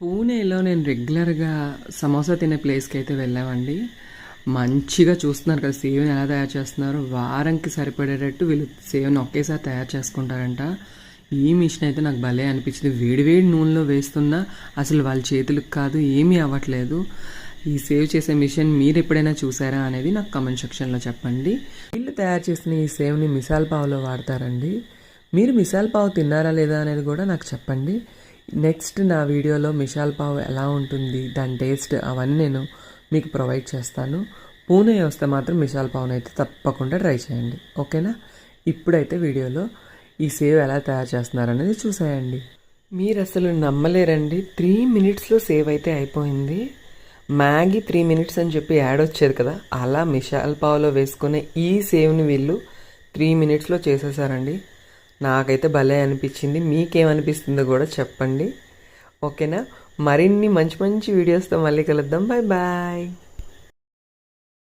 పూణేలో నేను రెగ్యులర్గా సమోసా తినే ప్లేస్కి అయితే వెళ్ళామండి. మంచిగా చూస్తున్నారు కదా సేవ్ని ఎలా తయారు చేస్తున్నారు? వారంకి సరిపడేటట్టు వీళ్ళు సేవ్ని ఒకేసారి తయారు చేసుకుంటారంట. ఈ మిషన్ అయితే నాకు భలే అనిపించింది. వేడివేడి నూనెలో వేస్తున్నా అసలు వాళ్ళ చేతులకు కాదు ఏమీ అవ్వట్లేదు. ఈ సేవ్ చేసే మిషన్ మీరు ఎప్పుడైనా చూసారా అనేది నాకు కమెంట్ సెక్షన్లో చెప్పండి. వీళ్ళు తయారు చేసిన ఈ సేవ్ని మిసాల్ పావులో వాడతారండి. మీరు మిసాల్ పావు తిన్నారా లేదా అనేది కూడా నాకు చెప్పండి. నెక్స్ట్ నా వీడియోలో మిషాల్ పావు ఎలా ఉంటుంది దాని టేస్ట్ అవన్నీ నేను మీకు ప్రొవైడ్ చేస్తాను. పూణే వస్తే మాత్రం మిషాల్ పావును అయితే తప్పకుండా ట్రై చేయండి. ఓకేనా? ఇప్పుడైతే వీడియోలో ఈ సేవ్ ఎలా తయారు చేస్తున్నారు అనేది చూసేయండి. మీరు అసలు నమ్మలేరండి. త్రీ మినిట్స్లో సేవ్ అయితే అయిపోయింది. మ్యాగీ త్రీ మినిట్స్ అని చెప్పి యాడ్ వచ్చేది కదా అలా మిషాల్ పావులో వేసుకునే ఈ సేవ్ని వీళ్ళు త్రీ మినిట్స్లో చేసేసారండి. నాకైతే భలే అనిపించింది. మీకేమనిపిస్తుందో కూడా చెప్పండి. ఓకేనా? మరిన్ని మంచి మంచి వీడియోస్తో మళ్ళీ కలుద్దాం. Bye bye.